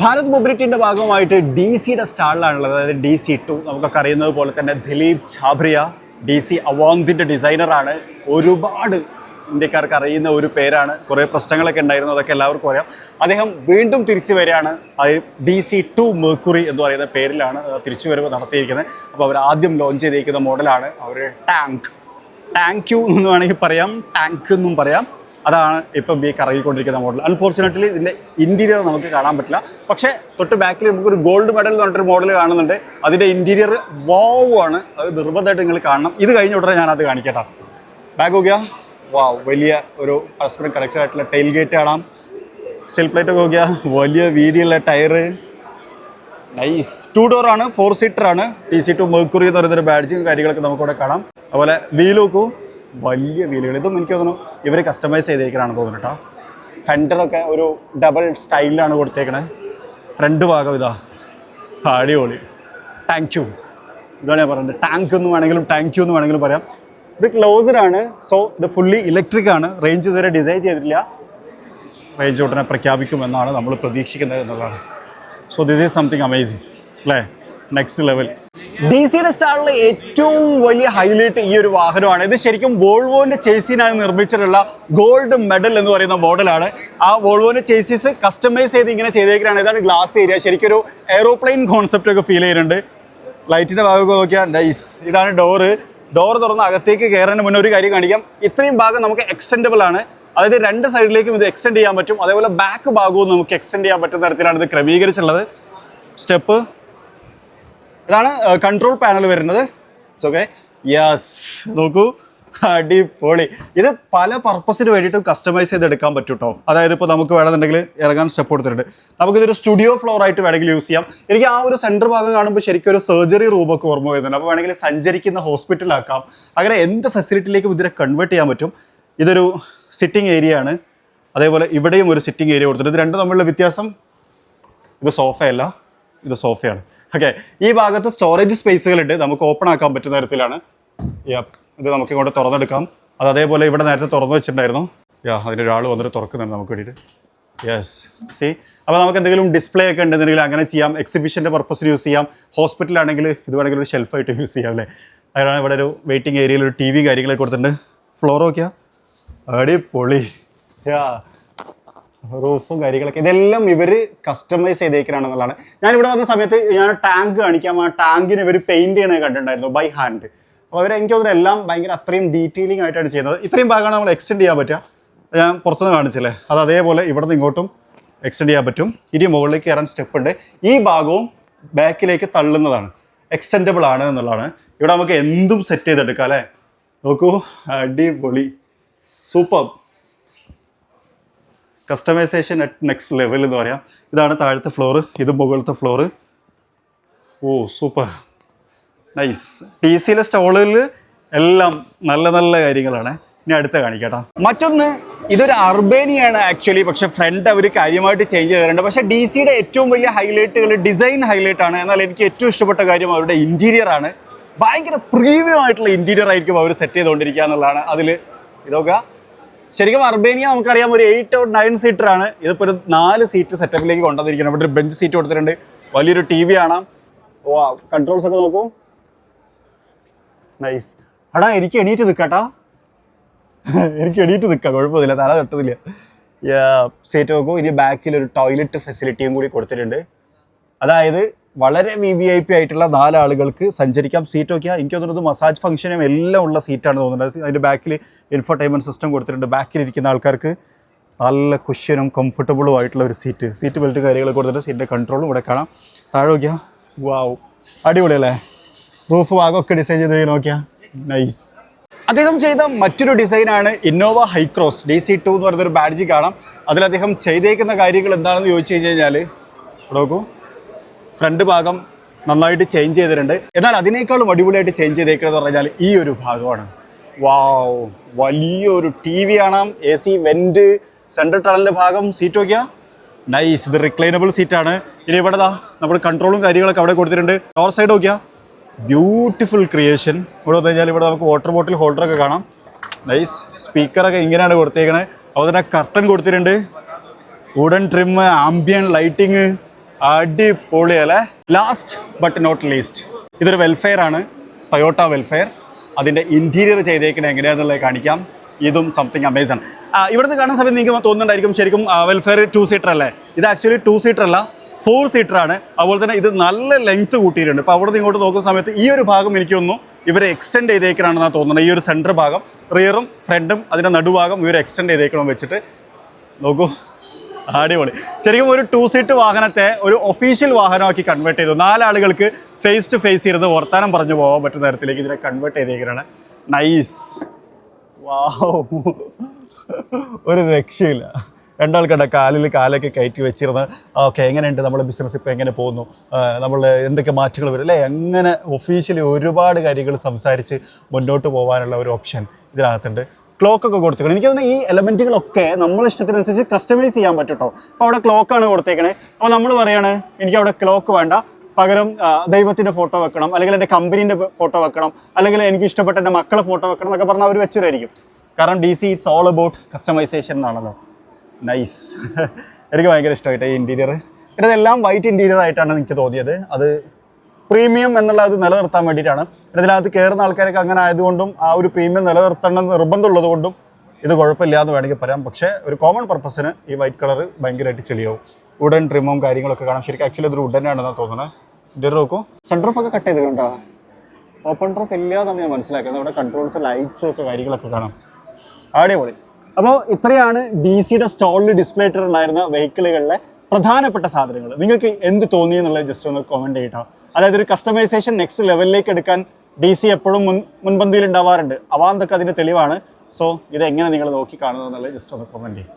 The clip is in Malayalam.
ഭാരത് മൊബിലിറ്റിന്റെ ഭാഗമായിട്ട് ഡി സിയുടെ സ്റ്റാളിലാണുള്ളത്. അതായത് ഡി സി ടു നമുക്കൊക്കെ അറിയുന്നത് പോലെ തന്നെ ദിലീപ് ഛാബ്രിയ ഡി സി അവാന്തിന്റെ ഡിസൈനറാണ് ഒരുപാട് ഇന്ത്യക്കാർക്ക് അറിയുന്ന ഒരു പേരാണ്. കുറേ പ്രശ്നങ്ങളൊക്കെ ഉണ്ടായിരുന്നു അതൊക്കെ എല്ലാവർക്കും അറിയാം. അദ്ദേഹം വീണ്ടും തിരിച്ചു വരികയാണ്. അത് ഡി സി ടു മെർക്കുറി എന്ന് പറയുന്ന പേരിലാണ് തിരിച്ചു വരവ് നടത്തിയിരിക്കുന്നത്. അപ്പോൾ അവർ ആദ്യം ലോഞ്ച് ചെയ്തിരിക്കുന്ന മോഡലാണ് അവർ ടാങ്ക് ടാങ്ക് യു എന്ന് വേണമെങ്കിൽ പറയാം. ടാങ്ക് എന്നും പറയാം. അതാണ് ഇപ്പം ഈ കറങ്ങിക്കൊണ്ടിരിക്കുന്ന മോഡൽ അൺഫോർച്ചുനേറ്റ്ലി ഇതിന്റെ ഇന്റീരിയർ നമുക്ക് കാണാൻ പറ്റില്ല. പക്ഷേ തൊട്ട് ബാക്കിൽ നമുക്കൊരു ഗോൾഡ് മെഡൽ എന്ന് പറഞ്ഞിട്ടൊരു മോഡൽ കാണുന്നുണ്ട്. അതിന്റെ ഇന്റീരിയർ ആണ്. അത് നിർബന്ധമായിട്ട് നിങ്ങൾ കാണണം. ഇത് കഴിഞ്ഞ ഉടനെ ഞാനത് കാണിക്കട്ടോ. ബാഗ് നോക്കിയാൽ വാവ് വലിയ ഒരു പരസ്പരം കണക്റ്റഡ് ആയിട്ടുള്ള ടൈൽ ഗേറ്റ് കാണാം. സെൽ പ്ലേറ്റ് ഒക്കെ നോക്കിയാൽ വലിയ വീതിയുള്ള ടയറ് നൈസ് ടു ഡോർ ആണ് ഫോർ സീറ്റർ ആണ്. ടി സി ടു മെർക്കുറി എന്ന് പറയുന്ന ഒരു ബാഡ്ജും കാര്യങ്ങളൊക്കെ നമുക്കിവിടെ കാണാം. അതുപോലെ വീൽ നോക്കൂ വലിയ വീലുകൾ. ഇതും എനിക്ക് തോന്നുന്നു ഇവർ കസ്റ്റമൈസ് ചെയ്തേക്കണാണ് തോന്നുന്നു കേട്ടോ ഫെൻഡറൊക്കെ ഒരു ഡബിൾ സ്റ്റൈലിലാണ് കൊടുത്തേക്കണേ. ഫ്രണ്ട് ഭാഗം ഇതാ. അടിപൊളി. താങ്ക് യു ഇതാണ് ഞാൻ പറയുന്നത്. ടാങ്ക് എന്ന് വേണമെങ്കിലും ടാങ്ക് യു എന്ന് വേണമെങ്കിലും പറയാം. ഇത് ക്ലോസ്ഡ് ആണ് സോ ഇത് ഫുള്ളി ഇലക്ട്രിക് ആണ്. റേഞ്ച് ഇതുവരെ ഡിസൈൻ ചെയ്തിട്ടില്ല. റേഞ്ച് ഉടനെ പ്രഖ്യാപിക്കുമെന്നാണ് നമ്മൾ പ്രതീക്ഷിക്കുന്നത് എന്നുള്ളതാണ്. So this is something amazing അല്ലേ? നെക്സ്റ്റ് ലെവൽ ഡി സിയുടെ സ്റ്റാളിലെ ഏറ്റവും വലിയ ഹൈലൈറ്റ് ഈ ഒരു വാഹനമാണ്. ഇത് ശരിക്കും വോൾവോന്റെ ചേസിനായി നിർമ്മിച്ചിട്ടുള്ള ഗോൾഡ് മെഡൽ എന്ന് പറയുന്ന മോഡലാണ്. ആ വോൾവോന്റെ ചേസീസ് കസ്റ്റമൈസ് ചെയ്ത് ഇങ്ങനെ ചെയ്തേക്കാണ് ഇതാണ് ഗ്ലാസ് ഏരിയ ശരിക്കും ഒരു എയ്റോപ്ലെയിൻ കോൺസെപ്റ്റ് ഒക്കെ ഫീൽ ചെയ്യുന്നുണ്ട്. ലൈറ്റിന്റെ ഭാഗമൊക്കെ നോക്കിയാൽ നൈസ് ഇതാണ് ഡോറ് ഡോർ തുറന്ന് അകത്തേക്ക് കയറാൻ മുന്നേ ഒരു കാര്യം കാണിക്കാം. ഇത്രയും ഭാഗം നമുക്ക് എക്സ്റ്റെൻഡബിൾ ആണ്. അതായത് രണ്ട് സൈഡിലേക്കും ഇത് എക്സ്റ്റെൻഡ് ചെയ്യാൻ പറ്റും. അതേപോലെ ബാക്ക് ഭാഗവും നമുക്ക് എക്സ്റ്റെൻഡ് ചെയ്യാൻ പറ്റുന്ന തരത്തിലാണ് ഇത് ക്രമീകരിച്ചിട്ടുള്ളത്. സ്റ്റെപ്പ് ഇതാണ് കൺട്രോൾ പാനൽ വരുന്നത്. ഓക്കെ യെസ് നോക്കൂ. അടിപൊളി. ഇത് പല പർപ്പസിന് വേണ്ടിയിട്ടും കസ്റ്റമൈസ് ചെയ്ത് എടുക്കാൻ പറ്റും കേട്ടോ അതായത് ഇപ്പോൾ നമുക്ക് വേണമെന്നുണ്ടെങ്കിൽ ഇറങ്ങാൻ സ്റ്റെപ്പ് കൊടുത്തിട്ടുണ്ട്. നമുക്കിതൊരു സ്റ്റുഡിയോ ഫ്ലോർ ആയിട്ട് വേണമെങ്കിൽ യൂസ് ചെയ്യാം. എനിക്ക് ആ ഒരു സെന്റർ ഭാഗം കാണുമ്പോൾ ശരിക്കും ഒരു സർജറി റൂമൊക്കെ ഓർമ്മ വരുന്നുണ്ട്. അപ്പോൾ വേണമെങ്കിൽ സഞ്ചരിക്കുന്ന ഹോസ്പിറ്റലാക്കാം അങ്ങനെ എന്ത് ഫെസിലിറ്റിയിലേക്കും ഇതിനെ കൺവേർട്ട് ചെയ്യാൻ പറ്റും? ഇതൊരു സിറ്റിംഗ് ഏരിയ ആണ്. അതേപോലെ ഇവിടെയും ഒരു സിറ്റിംഗ് ഏരിയ കൊടുത്തിട്ടുണ്ട്. ഇത് രണ്ടും തമ്മിലുള്ള വ്യത്യാസം ഇത് സോഫയല്ല ഇത് സോഫയാണ്. ഓക്കെ ഈ ഭാഗത്ത് സ്റ്റോറേജ് സ്പേസുകളുണ്ട് നമുക്ക് ഓപ്പൺ ആക്കാൻ പറ്റുന്ന തരത്തിലാണ്. ഇത് നമുക്ക് ഇങ്ങോട്ട് തുറന്നെടുക്കാം. അത് അതേപോലെ ഇവിടെ നേരത്തെ തുറന്നു വെച്ചിട്ടുണ്ടായിരുന്നു. യാ അതിനൊരാൾ വന്നിട്ട് തുറക്കുന്നുണ്ട് നമുക്ക് വേണ്ടിയിട്ട്. യെസ് സി അപ്പോൾ നമുക്ക് എന്തെങ്കിലും ഡിസ്പ്ലേ ഒക്കെ ഉണ്ടെന്നുണ്ടെങ്കിൽ അങ്ങനെ ചെയ്യാം. എക്സിബിഷന്റെ പർപ്പസിന് യൂസ് ചെയ്യാം. ഹോസ്പിറ്റലാണെങ്കിൽ ഇത് വേണമെങ്കിൽ ഒരു ഷെൽഫായിട്ട് യൂസ് ചെയ്യാം അല്ലേ? അതാണ് ഇവിടെ ഒരു വെയിറ്റിംഗ് ഏരിയയിൽ ഒരു ടി വി കാര്യങ്ങളൊക്കെ കൊടുത്തിട്ടുണ്ട്. ഫ്ലോർ നോക്കിയാൽ അടിപൊളി. യാ റൂഫും കാര്യങ്ങളൊക്കെ ഇതെല്ലാം ഇവർ കസ്റ്റമൈസ് ചെയ്തേക്കാണെന്നുള്ളതാണ് ഞാൻ ഇവിടെ വന്ന സമയത്ത് ഞാൻ ടാങ്ക് കാണിക്കാം. ആ ടാങ്കിന് ഇവർ പെയിന്റ് ചെയ്യണത് കണ്ടിട്ടുണ്ടായിരുന്നു ബൈ ഹാൻഡ് അപ്പോൾ അവർ എനിക്ക് തോന്നുന്നു എല്ലാം ഭയങ്കര അത്രയും ഡീറ്റെയിലിംഗ് ആയിട്ടാണ് ചെയ്യുന്നത് ഇത്രയും ഭാഗമാണ് നമ്മൾ എക്സ്റ്റെൻഡ് ചെയ്യാൻ പറ്റുക. ഞാൻ പുറത്തുനിന്ന് കാണിച്ചില്ലേ? അത് അതേപോലെ ഇവിടെ നിന്ന് ഇങ്ങോട്ടും എക്സ്റ്റെൻഡ് ചെയ്യാൻ പറ്റും. ഇനി മുകളിലേക്ക് കയറാൻ സ്റ്റെപ്പ് ഉണ്ട്. ഈ ഭാഗവും ബാക്കിലേക്ക് തള്ളുന്നതാണ്. എക്സ്റ്റെൻഡബിൾ ആണ് എന്നുള്ളതാണ്. ഇവിടെ നമുക്ക് എന്തും സെറ്റ് ചെയ്തെടുക്കാം അല്ലേ? നോക്കൂ അടിപൊളി. Super. Customisation at next level എന്ന് പറയാം. ഇതാണ് താഴത്തെ ഫ്ലോറ് ഇത് മുകളിലത്തെ floor oh super nice T സിയിലെ സ്റ്റോളിൽ എല്ലാം നല്ല നല്ല കാര്യങ്ങളാണ്. ഇനി അടുത്ത കാണിക്കട്ടോ. മറ്റൊന്ന് ഇതൊരു അർബേനിയാണ് ആക്ച്വലി പക്ഷെ ഫ്രണ്ട് അവർ കാര്യമായിട്ട് ചേഞ്ച് ചെയ്തിട്ടുണ്ട്. പക്ഷേ ഡി സിയുടെ ഏറ്റവും വലിയ ഹൈലൈറ്റുകൾ ഡിസൈൻ ഹൈലൈറ്റ് ആണ്. എന്നാൽ എനിക്ക് ഏറ്റവും ഇഷ്ടപ്പെട്ട കാര്യം അവരുടെ ഇന്റീരിയർ ആണ്. ഭയങ്കര പ്രീമിയം ആയിട്ടുള്ള ഇന്റീരിയർ ആയിരിക്കും അവർ സെറ്റ് ചെയ്തുകൊണ്ടിരിക്കുക എന്നുള്ളതാണ്. അതിൽ ഇതൊക്കെ ശരിക്കും അർബേനിയ നമുക്കറിയാം ഒരു എയ്റ്റ് ഔട്ട് നയൻ സീറ്റർ ആണ്. ഇതിപ്പോൾ ഒരു നാല് സീറ്റ് സെറ്റപ്പിലേക്ക് കൊണ്ടുവന്നിരിക്കുന്നത് ഇവിടെ ഒരു ബെഞ്ച് സീറ്റ് കൊടുത്തിട്ടുണ്ട്. വലിയൊരു ടി വി കാണാം. കൺട്രോൾസ് ഒക്കെ നോക്കൂ. നൈസ് അടാ എനിക്ക് എണീറ്റ് നിൽക്കട്ടാ എനിക്ക് എണീറ്റ് നിൽക്കാം കുഴപ്പമില്ല തല തട്ടുന്നില്ല സീറ്റ് നോക്കൂ. ഇനി ബാക്കിൽ ഒരു ടോയ്ലറ്റ് ഫെസിലിറ്റിയും കൂടി കൊടുത്തിട്ടുണ്ട്. അതായത് വളരെ വി വി ഐ പി ആയിട്ടുള്ള നാലാളുകൾക്ക് സഞ്ചരിക്കാം. സീറ്റ് നോക്കിയാൽ എനിക്ക് തോന്നുന്നത് മസാജ് ഫംഗ്ഷനും എല്ലാം ഉള്ള സീറ്റാണ് തോന്നുന്നത്. അതിന്റെ ബാക്കിൽ ഇൻഫർടൈൻമെന്റ് സിസ്റ്റം കൊടുത്തിട്ടുണ്ട്. ബാക്കിൽ ഇരിക്കുന്ന ആൾക്കാർക്ക് നല്ല കുഷ്യനും കംഫർട്ടബിളും ആയിട്ടുള്ള ഒരു സീറ്റ് സീറ്റ് ബെൽറ്റ് കാര്യങ്ങൾ കൊടുത്തിട്ട് സീറ്റിന്റെ കൺട്രോളും ഇവിടെ കാണാം. താഴെ നോക്കിയാൽ വാവ് അടിപൊളിയല്ലേ? റൂഫ് ഭാഗമൊക്കെ ഡിസൈൻ ചെയ്ത് നോക്കിയാൽ നൈസ് അദ്ദേഹം ചെയ്ത മറ്റൊരു ഡിസൈനാണ് Innova Hycross D C two എന്ന് പറയുന്നൊരു ബാഡ്ജി കാണാം. അതിൽ അദ്ദേഹം ചെയ്തേക്കുന്ന കാര്യങ്ങൾ എന്താണെന്ന് ചോദിച്ചു കഴിഞ്ഞ് കഴിഞ്ഞാൽ നോക്കൂ. ഫ്രണ്ട് ഭാഗം നന്നായിട്ട് ചേഞ്ച് ചെയ്തിട്ടുണ്ട്. എന്നാൽ അതിനേക്കാളും അടിപൊളിയായിട്ട് ചേഞ്ച് ചെയ്തേക്കുന്നത് പറഞ്ഞാൽ ഈ ഒരു ഭാഗമാണ്. വാവ് വലിയൊരു ടി വി ആണ്. എ സി വെന്റ് സെൻട്രൽ ടണലിന്റെ ഭാഗം. സീറ്റ് നോക്കിയാൽ നൈസ് ഇത് റിക്ലൈനബിൾ സീറ്റാണ് ഇനി ഇവിടെ ദാ നമ്മുടെ കൺട്രോളും കാര്യങ്ങളൊക്കെ അവിടെ കൊടുത്തിട്ടുണ്ട്. ഡോർ സൈഡ് നോക്കിയാൽ ബ്യൂട്ടിഫുൾ ക്രിയേഷൻ ഇവിടെ വന്നു കഴിഞ്ഞാൽ ഇവിടെ നമുക്ക് വാട്ടർ ബോട്ടിൽ ഹോൾഡറൊക്കെ കാണാം. നൈസ് സ്പീക്കറൊക്കെ ഇങ്ങനെയാണ് കൊടുത്തേക്കണത് അതുപോലെ തന്നെ കർട്ടൻ കൊടുത്തിട്ടുണ്ട്. വുഡൻ ട്രിം ആംബിയൻ ലൈറ്റിങ് അടിപൊളി അല്ലേ ലാസ്റ്റ് ബട്ട് നോട്ട് ലീസ്റ്റ് ഇതൊരു വെൽഫെയർ ആണ്. ടൊയോട്ട വെൽഫെയർ അതിന്റെ ഇന്റീരിയർ ചെയ്തേക്കണേ എങ്ങനെയാണെന്നുള്ളത് കാണിക്കാം. ഇതും സംതിങ് അമേസൺ ഇവിടുന്ന് കാണുന്ന സമയത്ത് നിങ്ങൾക്ക് തോന്നുന്നുണ്ടായിരിക്കും ശരിക്കും വെൽഫെയർ ടു സീറ്റർ അല്ലേ? ഇത് ആക്ച്വലി ടു സീറ്റർ അല്ല ഫോർ സീറ്റർ ആണ്. അതുപോലെ തന്നെ ഇത് നല്ല ലെങ്ത് കൂട്ടിയിട്ടുണ്ട്. അപ്പോൾ അവിടെ ഇങ്ങോട്ട് നോക്കുന്ന സമയത്ത് ഈ ഒരു ഭാഗം എനിക്ക് തോന്നുന്നു ഇവർ എക്സ്റ്റെൻഡ് ചെയ്തേക്കണമെന്നാണ് തോന്നുന്നത്. ഈ ഒരു സെന്റർ ഭാഗം റിയറും ഫ്രണ്ടും അതിന്റെ നടുഭാഗം ഇവർ എക്സ്റ്റെൻഡ് ചെയ്തേക്കണം വെച്ചിട്ട് നോക്കൂ. അടിപൊളി. ശരിക്കും ഒരു ടു സീറ്റ് വാഹനത്തെ ഒരു ഒഫീഷ്യൽ വാഹനമാക്കി കൺവേർട്ട് ചെയ്തു. നാലാളുകൾക്ക് ഫേസ് ടു ഫേസ് ഇരുന്ന് വർത്താനം പറഞ്ഞു പോകാൻ പറ്റുന്ന തരത്തിലേക്ക് ഇതിനെ കൺവേർട്ട് ചെയ്തേക്കാണ്. നൈസ് വാവ് ഒരു രക്ഷയില്ല. രണ്ടാൾക്കണ്ട കാലിൽ കാലൊക്കെ കയറ്റി വെച്ചിരുന്ന് ഓക്കെ എങ്ങനെയുണ്ട് നമ്മുടെ ബിസിനസ് ഇപ്പോൾ എങ്ങനെ പോകുന്നു? നമ്മൾ എന്തൊക്കെ മാറ്റങ്ങൾ വരും? അല്ലേ? എങ്ങനെ ഒഫീഷ്യലി ഒരുപാട് കാര്യങ്ങൾ സംസാരിച്ച് മുന്നോട്ട് പോകാനുള്ള ഒരു ഓപ്ഷൻ ഇതിനകത്തുണ്ട്. ക്ലോക്ക് ഒക്കെ കൊടുത്തേക്കണം എനിക്ക് തോന്നുന്നു ഈ എലമെന്റുകളൊക്കെ നമ്മൾ ഇഷ്ടത്തിനനുസരിച്ച് കസ്റ്റമൈസ് ചെയ്യാൻ പറ്റട്ടോ. അപ്പോൾ അവിടെ ക്ലോക്കാണ് കൊടുത്തേക്കണേ. അപ്പോൾ നമ്മൾ പറയാണ് എനിക്ക് അവിടെ ക്ലോക്ക് വേണ്ട. പകരം ദൈവത്തിന്റെ ഫോട്ടോ വെക്കണം. അല്ലെങ്കിൽ എന്റെ കമ്പനീന്റെ ഫോട്ടോ വെക്കണം. അല്ലെങ്കിൽ എനിക്ക് ഇഷ്ടപ്പെട്ട എന്റെ മക്കളെ ഫോട്ടോ വെക്കണം എന്നൊക്കെ പറഞ്ഞാൽ അവർ വെച്ചവരായിരിക്കും. കാരണം D C it's all about customisation എന്നാണല്ലോ. നൈസ് എനിക്ക് ഭയങ്കര ഇഷ്ടമായിട്ട് ഈ ഇന്റീരിയർ ഇതെല്ലാം വൈറ്റ് ഇന്റീരിയർ ആയിട്ടാണ് എനിക്ക് തോന്നിയത്. അത് പ്രീമിയം എന്നുള്ള അത് നിലനിർത്താൻ വേണ്ടിയിട്ടാണ്. ഇതിനകത്ത് കയറുന്ന ആൾക്കാരൊക്കെ അങ്ങനെ ആയതുകൊണ്ടും ആ ഒരു പ്രീമിയം നിലനിർത്തണം എന്ന് നിർബന്ധമുള്ളത് കൊണ്ടും ഇത് കുഴപ്പമില്ല എന്ന് വേണമെങ്കിൽ പറയാം. പക്ഷേ ഒരു കോമൺ പർപ്പസിന് ഈ വൈറ്റ് കളർ ഭയങ്കരമായിട്ട് ചെളിയാവും. ഉടൻ ട്രിമും കാര്യങ്ങളൊക്കെ കാണാം. ശരിക്കും ആക്ച്വലി ഇതൊരു ഉടനാണെന്നാണ് തോന്നുന്നത് ഇതൊരു നോക്കൂ. സെൻട്രഫ് ഒക്കെ കട്ട് ചെയ്ത് കണ്ടോ ഓപ്പൺ ട്രഫ് ഇല്ലാന്നാണ് ഞാൻ മനസ്സിലാക്കുന്നത് ഇവിടെ കൺട്രോൾസ് ലൈറ്റ്സ് ഒക്കെ കാര്യങ്ങളൊക്കെ കാണാം. അടിപൊളി. അപ്പോൾ ഇത്രയാണ് ഡി സിയുടെ സ്റ്റോളിൽ ഡിസ്പ്ലേ ഇട്ടിട്ടുണ്ടായിരുന്ന വെഹിക്കിളുകളിലെ പ്രധാനപ്പെട്ട സാധനങ്ങൾ. നിങ്ങൾക്ക് എന്ത് തോന്നി എന്നുള്ളത് ജസ്റ്റ് ഒന്ന് കമന്റ് ചെയ്യട്ടോ അതായത് ഒരു കസ്റ്റമൈസേഷൻ നെക്സ്റ്റ് ലെവലിലേക്ക് എടുക്കാൻ ഡി സി എപ്പോഴും മുൻ മുൻപന്തിയിൽ ഉണ്ടാവാറുണ്ട്. അവാന്തൊക്കെ അതിന്റെ തെളിവാണ്. സോ ഇത് എങ്ങനെ നിങ്ങൾ നോക്കി കാണുന്നത് എന്നുള്ളത് ജസ്റ്റ് ഒന്ന് കമന്റ് ചെയ്യും.